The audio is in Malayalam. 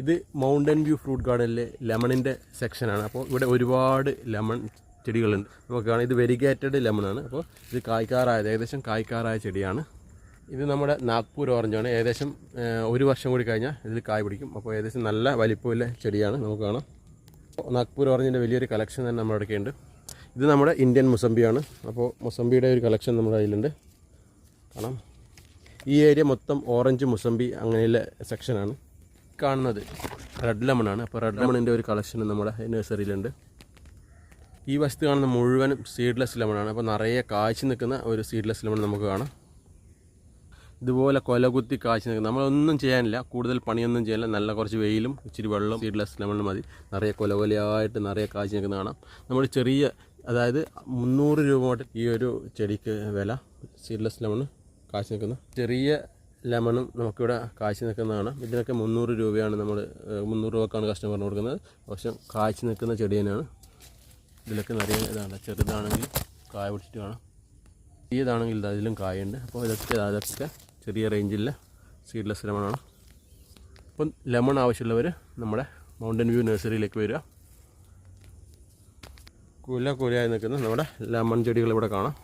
ഇത് മൗണ്ടൻ വ്യൂ ഫ്രൂട്ട് ഗാർഡനിലെ ലെമണിന്റെ സെക്ഷനാണ് അപ്പോൾ ഇവിടെ ഒരുപാട് ലെമൺ ചെടികളുണ്ട്. നമുക്ക് കാണാം ഇത് വെരിഗേറ്റഡ് ലെമണാണ് അപ്പോൾ ഇത് കായ്ക്കാറായത് ഏകദേശം കായ്ക്കാറായ ചെടിയാണ്. ഇത് നമ്മുടെ നാഗ്പൂർ ഓറഞ്ചാണ് ഏകദേശം ഒരു വർഷം കൂടി കഴിഞ്ഞാൽ ഇതിൽ കായ് പിടിക്കും. അപ്പോൾ ഏകദേശം നല്ല വലിപ്പമുള്ള ചെടിയാണ്. നമുക്ക് കാണാം. നാഗ്പൂർ ഓറഞ്ചിന്റെ വലിയൊരു കളക്ഷൻ തന്നെ നമ്മുടെ അടുക്കെ ഇത് നമ്മുടെ ഇന്ത്യൻ മുസംബിയാണ് അപ്പോൾ മുസംബിയുടെ ഒരു കളക്ഷൻ നമ്മുടെ കയ്യിലുണ്ട്. കാണാം. ഈ ഏരിയ മൊത്തം ഓറഞ്ച് മുസംബി അങ്ങനെയുള്ള സെക്ഷനാണ് കാണുന്നത്. റെഡ് ലെമൺ ആണ്. അപ്പോൾ റെഡ് ലെമണിന്റെ ഒരു കളക്ഷൻ നമ്മുടെ നഴ്സറിയിലുണ്ട് ഈ വസ്തു കാണുന്ന മുഴുവനും സീഡ്ലെസ് ലെമണാണ് അപ്പോൾ നിറയെ കാഴ്ച നിൽക്കുന്ന ഒരു സീഡ്ലെസ് ലെമൺ നമുക്ക് കാണാം. ഇതുപോലെ കൊലകുത്തി കാഴ്ച നിൽക്കുന്നത് നമ്മളൊന്നും ചെയ്യാനില്ല. കൂടുതൽ പണിയൊന്നും ചെയ്യാനില്ല. നല്ല കുറച്ച് വെയിലും ഇച്ചിരി വെള്ളം സീഡ്ലെസ് ലെമൺ മതി. നിറയെ കൊല കൊലയായിട്ട് നിറയെ കാഴ്ച നിൽക്കുന്ന കാണാം. നമ്മൾ ചെറിയ അതായത് മുന്നൂറ് രൂപ ഈ ഒരു ചെടിക്ക് വില. സീഡ്ലെസ് ലെമൺ കാഴ്ച നിൽക്കുന്ന ചെറിയ ലെമണും നമുക്കിവിടെ കാഴ്ച നിൽക്കുന്നതാണ്. ഇതിനൊക്കെ മുന്നൂറ് രൂപയാണ് നമ്മൾ മുന്നൂറ് രൂപക്കാണ് കസ്റ്റമറിന് കൊടുക്കുന്നത്. പക്ഷേ കാഴ്ച നിൽക്കുന്ന ചെടി തന്നെയാണ് ഇതിലൊക്കെ നിറയെ ഇതാണ് ചെറുതാണെങ്കിൽ കായ പിടിച്ചിട്ട് കാണാം ചെറിയതാണെങ്കിൽ അതിലും കായുണ്ട്. അപ്പോൾ ഇതൊക്കെ അതൊക്കെ ചെറിയ റേഞ്ചിലെ സീഡ്ലെസ് ലെമണാണ് അപ്പം ലെമൺ ആവശ്യമുള്ളവർ നമ്മുടെ മൗണ്ടൻ വ്യൂ നഴ്സറിയിലേക്ക് വരിക. കുല കുലയായി നിൽക്കുന്ന നമ്മുടെ ലെമൺ ചെടികൾ ഇവിടെ കാണാം.